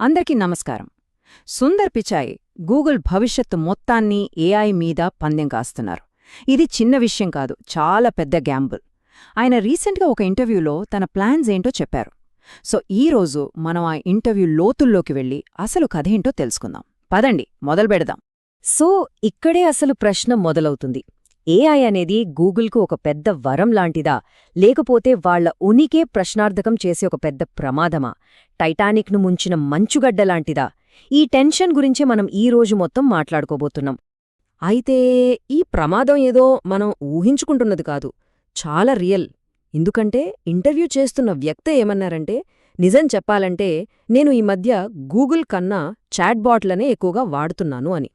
అందరికీ నమస్కారం. సుందర్ పిచాయ్ గూగుల్ భవిష్యత్తు మొత్తాన్ని ఏఐ మీద పందెం కాస్తున్నారు. ఇది చిన్న విషయం కాదు చాలా పెద్ద గ్యాంబుల్. ఆయన రీసెంట్గా ఒక ఇంటర్వ్యూలో తన ప్లాన్స్ ఏంటో చెప్పారు. సో ఈ రోజు మనం ఆ ఇంటర్వ్యూ లోతుల్లోకి వెళ్ళి అసలు కథేంటో తెలుసుకుందాం. పదండి మొదలు పెడదాం. సో ఇక్కడే అసలు ప్రశ్న మొదలవుతుంది. ఏఐ అనేది గూగుల్కు ఒక పెద్ద వరం లాంటిదా? లేకపోతే వాళ్ళ ఉనికే ప్రశ్నార్థకం చేసే ఒక పెద్ద ప్రమాదమా? టైటానిక్ను ముంచిన మంచుగడ్డ లాంటిదా? ఈ టెన్షన్ గురించే మనం ఈ రోజు మొత్తం మాట్లాడుకోబోతున్నాం. అయితే ఈ ప్రమాదం ఏదో మనం ఊహించుకుంటున్నది కాదు. చాలా రియల్. ఎందుకంటే ఇంటర్వ్యూ చేస్తున్న వ్యక్తే ఏమన్నారంటే నిజం చెప్పాలంటే నేను ఈ మధ్య గూగుల్ కన్నా చాట్బాట్లనే ఎక్కువగా వాడుతున్నాను అని.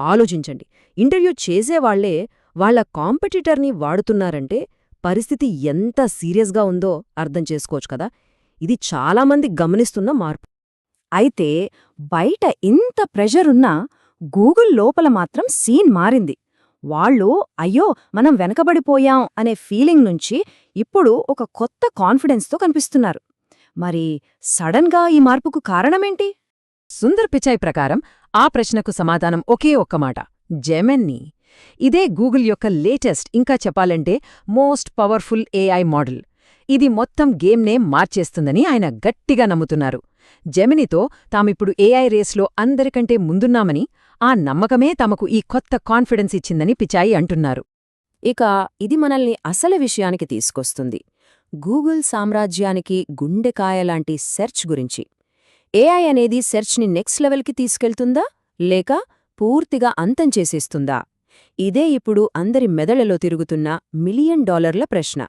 ఆలోచించండి. ఇంటర్వ్యూ చేసేవాళ్ళే వాళ్ళ కాంపిటీటర్ని వాడుతున్నారంటే పరిస్థితి ఎంత సీరియస్గా ఉందో అర్థం చేసుకోవచ్చు కదా. ఇది చాలామంది గమనిస్తున్న మార్పు. అయితే బయట ఇంత ప్రెషరున్నా గూగుల్ లోపల మాత్రం సీన్ మారింది. వాళ్ళు అయ్యో మనం వెనకబడిపోయాం అనే ఫీలింగ్ నుంచి ఇప్పుడు ఒక కొత్త కాన్ఫిడెన్స్తో కనిపిస్తున్నారు. మరి సడన్గా ఈ మార్పుకు కారణమేంటి? సుందర్ పిచాయ్ ప్రకారం ఆ ప్రశ్నకు సమాధానం ఒకే ఒక్క మాట. జెమెన్ని ఇదే గూగుల్ యొక్క లేటెస్ట్ ఇంకా చెప్పాలంటే మోస్ట్ పవర్ఫుల్ ఏఐ మోడల్. ఇది మొత్తం గేమ్నే మార్చేస్తుందని ఆయన గట్టిగా నమ్ముతున్నారు. జెమినితో తామిప్పుడు ఏఐ రేస్లో అందరికంటే ముందున్నామని ఆ నమ్మకమే తమకు ఈ కొత్త కాన్ఫిడెన్స్ ఇచ్చిందని పిచాయి అంటున్నారు. ఇక ఇది మనల్ని అసలు విషయానికి తీసుకొస్తుంది. గూగుల్ సామ్రాజ్యానికి గుండెకాయలాంటి సెర్చ్ గురించి. ఏఐ అనేది సెర్చ్ని నెక్స్ట్ లెవెల్కి తీసుకెళ్తుందా లేక పూర్తిగా అంతం చేసేస్తుందా? ఇదే ఇప్పుడు అందరి మెదళ్ళలో తిరుగుతున్న మిలియన్ డాలర్ల ప్రశ్న.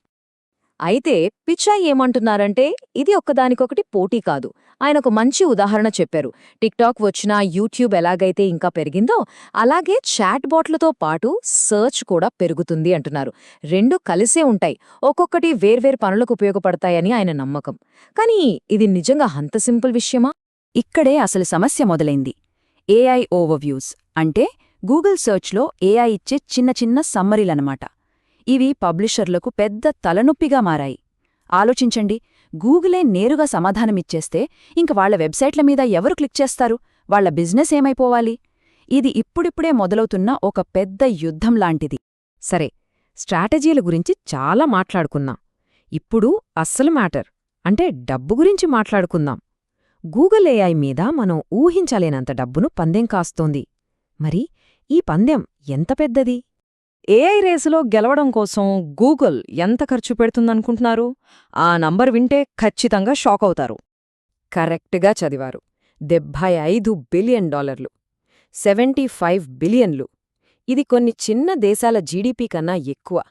అయితే పిచ్చాయి ఏమంటున్నారంటే ఇది ఒక్కదానికొకటి పోటీ కాదు. ఆయనకు మంచి ఉదాహరణ చెప్పారు. టిక్టాక్ వచ్చినా యూట్యూబ్ ఎలాగైతే ఇంకా పెరిగిందో అలాగే చాట్ బాట్లతో పాటు సర్చ్ కూడా పెరుగుతుంది అంటున్నారు. రెండు కలిసే ఉంటాయి. ఒక్కొక్కటి వేర్వేరు పనులకు ఉపయోగపడతాయని ఆయన నమ్మకం. కానీ ఇది నిజంగా అంత సింపుల్ విషయమా? ఇక్కడే అసలు సమస్య మొదలైంది. ఏఐ ఓవర్వ్యూస్ అంటే గూగుల్ సెర్చ్లో ఏఐ ఇచ్చే చిన్న చిన్న సమ్మరీలనమాట ఇవి పబ్లిషర్లకు పెద్ద తలనొప్పిగా మారాయి. ఆలోచించండి గూగులే నేరుగా సమాధానమిచ్చేస్తే ఇంక వాళ్ళ వెబ్సైట్ల మీద ఎవరు క్లిక్ చేస్తారు? వాళ్ళ బిజినెస్ ఏమైపోవాలి? ఇది ఇప్పుడిప్పుడే మొదలవుతున్న ఒక పెద్ద యుద్ధం లాంటిది. సరే స్ట్రాటజీల గురించి చాలా మాట్లాడుకున్నాం ఇప్పుడు అస్సలు మ్యాటర్. అంటే డబ్బు గురించి మాట్లాడుకుందాం. గూగుల్ ఏఐ మీద మనం ఊహించలేనంత డబ్బును పందెం కాస్తోంది. మరి ఈ పందెం ఎంత పెద్దది? ఏఐ రేసులో గెలవడం కోసం గూగుల్ ఎంత ఖర్చు పెడుతుందనుకుంటున్నారు? ఆ నంబర్ వింటే ఖచ్చితంగా షాక్ అవుతారు. కరెక్ట్గా చదివారు. డెబ్భై ఐదు బిలియన్ డాలర్లు. సెవెంటీ ఫైవ్ బిలియన్లు. ఇది కొన్ని చిన్న దేశాల జీడీపీ కన్నా ఎక్కువ.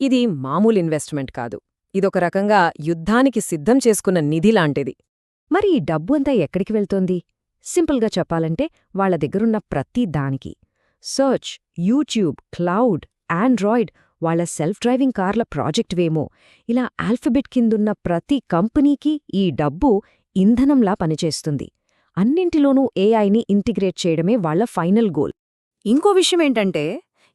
ఇది మామూలు ఇన్వెస్ట్మెంట్ కాదు. ఇదొక రకంగా యుద్ధానికి సిద్ధం చేసుకున్న నిధి లాంటిది. మరి ఈ డబ్బు అంతా ఎక్కడికి వెళ్తోంది? సింపుల్గా చెప్పాలంటే వాళ్ళ దగ్గరున్న ప్రతి దానికి. సర్చ్ యూట్యూబ్ క్లౌడ్ ఆండ్రాయిడ్ వాళ్ళ సెల్ఫ్ డ్రైవింగ్ కార్ల ప్రాజెక్ట్వేమో ఇలా ఆల్ఫబెట్ కిందున్న ప్రతి కంపెనీకి ఈ డబ్బు ఇంధనంలా పనిచేస్తుంది. అన్నింటిలోనూ ఏఐని ఇంటిగ్రేట్ చేయడమే వాళ్ళ ఫైనల్ గోల్. ఇంకో విషయమేంటంటే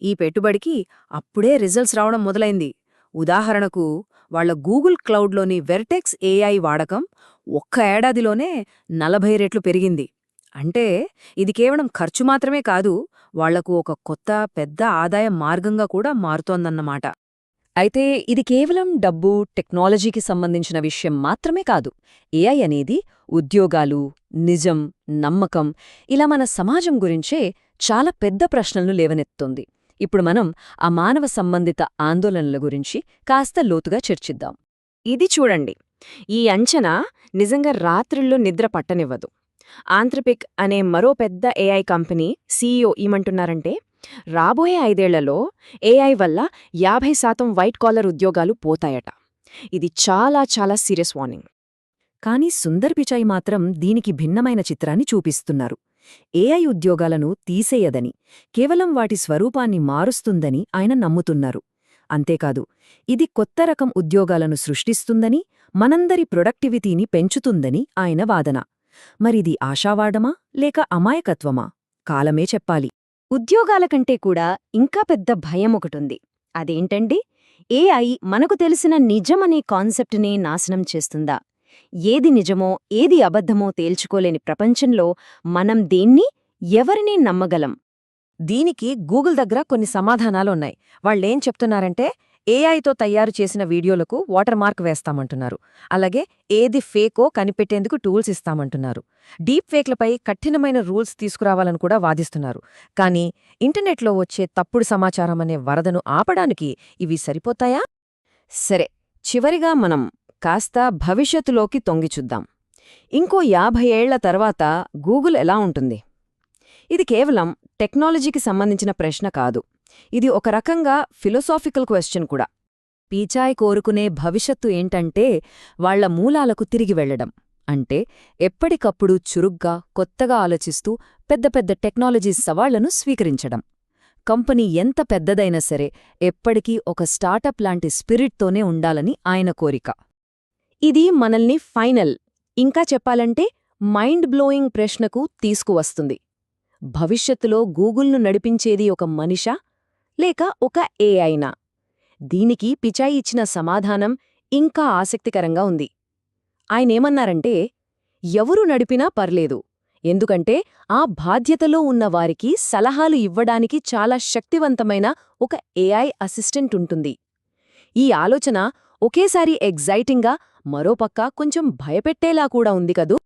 ఈ పెట్టుబడికి అప్పుడే రిజల్ట్స్ రావడం మొదలైంది. ఉదాహరణకు వాళ్ళ గూగుల్ క్లౌడ్లోని వెర్టెక్స్ ఏఐ వాడకం ఒక్క ఏడాదిలోనే నలభై రెట్లు పెరిగింది. అంటే ఇది కేవలం ఖర్చు మాత్రమే కాదు వాళ్ళకు ఒక కొత్త పెద్ద ఆదాయ మార్గంగా కూడా మారుతోందన్నమాట. అయితే ఇది కేవలం డబ్బు టెక్నాలజీకి సంబంధించిన విషయం మాత్రమే కాదు. ఏఐ అనేది ఉద్యోగాలు నిజం నమ్మకం ఇలా మన సమాజం గురించే చాలా పెద్ద ప్రశ్నలను లేవనెత్తుంది. ఇప్పుడు మనం ఆ మానవ సంబంధిత ఆందోళనల గురించి కాస్త లోతుగా చర్చిద్దాం. ఇది చూడండి. ఈ అంచనా నిజంగా రాత్రిళ్ళు నిద్ర పట్టనివ్వదు. ఆంథ్రపిక్ అనే మరో పెద్ద ఏఐ కంపెనీ సీఈఓ ఏమంటున్నారంటే రాబోయే ఐదేళ్ళలో ఏఐ వల్ల యాభై శాతం వైట్ కాలర్ ఉద్యోగాలు పోతాయట. ఇది చాలా చాలా సీరియస్ వార్నింగ్. కానీ సుందర్ పిచాయ్ మాత్రం దీనికి భిన్నమైన చిత్రాన్ని చూపిస్తున్నారు. ఏఐ ఉద్యోగాలను తీసేయదని కేవలం వాటి స్వరూపాన్ని మారుస్తుందని ఆయన నమ్ముతున్నారు. అంతేకాదు ఇది కొత్త రకం ఉద్యోగాలను సృష్టిస్తుందని మనందరి ప్రొడక్టివిటీని పెంచుతుందని ఆయన వాదన. మరిది ఆశావాడమా లేక అమాయకత్వమా? కాలమే చెప్పాలి. ఉద్యోగాల కంటే కూడా ఇంకా పెద్ద భయం ఒకటుంది. అదేంటండి? ఏఐ మనకు తెలిసిన నిజమనే కాన్సెప్ట్నే నాశనం చేస్తుందా? ఏది నిజమో ఏది అబద్ధమో తేల్చుకోలేని ప్రపంచంలో మనం దేన్ని ఎవరిని నమ్మగలం? దీనికి గూగుల్ దగ్గర కొన్ని సమాధానాలున్నాయి. వాళ్ళేం చెప్తున్నారంటే ఏఐతో తయారు చేసిన వీడియోలకు వాటర్ మార్క్ వేస్తామంటున్నారు. అలాగే ఏది ఫేకో కనిపెట్టేందుకు టూల్స్ ఇస్తామంటున్నారు. డీప్ ఫేక్లపై కఠినమైన రూల్స్ తీసుకురావాలని కూడా వాదిస్తున్నారు. కానీ ఇంటర్నెట్లో వచ్చే తప్పుడు సమాచారం అనే వరదను ఆపడానికి ఇవి సరిపోతాయా? సరే చివరిగా మనం కాస్త భవిష్యత్తులోకి తొంగిచుద్దాం ఇంకో యాభై ఏళ్ళ తర్వాత గూగుల్ ఎలా ఉంటుంది? ఇది కేవలం టెక్నాలజీకి సంబంధించిన ప్రశ్న కాదు. ఇది ఒక రకంగా ఫిలోసాఫికల్ క్వశ్చన్ కూడా. పీచాయ్ కోరుకునే భవిష్యత్తు ఏంటంటే వాళ్ళ మూలాలకు తిరిగి వెళ్ళడం అంటే ఎప్పటికప్పుడు చురుగ్గా కొత్తగా ఆలోచిస్తూ పెద్ద పెద్ద టెక్నాలజీ సవాళ్ళను స్వీకరించడం. కంపెనీ ఎంత పెద్దదైనా సరే ఎప్పటికీ ఒక స్టార్టప్ లాంటి స్పిరిట్తోనే ఉండాలని ఆయన కోరిక. ఇది మనల్ని ఫైనల్ ఇంకా చెప్పాలంటే మైండ్ బ్లోయింగ్ ప్రశ్నకు తీసుకువస్తుంది. భవిష్యత్తులో గూగుల్ను నడిపించేది ఒక మనిషా? లేక ఒక ఏఐనా. దీనికి పిచాయి ఇచ్చిన సమాధానం ఇంకా ఆసక్తికరంగా ఉంది. ఆయనేమన్నారంటే ఎవరు నడిపినా పర్లేదు. ఎందుకంటే ఆ బాధ్యతలో ఉన్నవారికి సలహాలు ఇవ్వడానికి చాలా శక్తివంతమైన ఒక ఏఐ అసిస్టెంట్ ఉంటుంది. ఈ ఆలోచన ఒకేసారి ఎగ్జైటింగ్గా మరోపక్క కొంచెం భయపెట్టేలా కూడా ఉంది కదూ?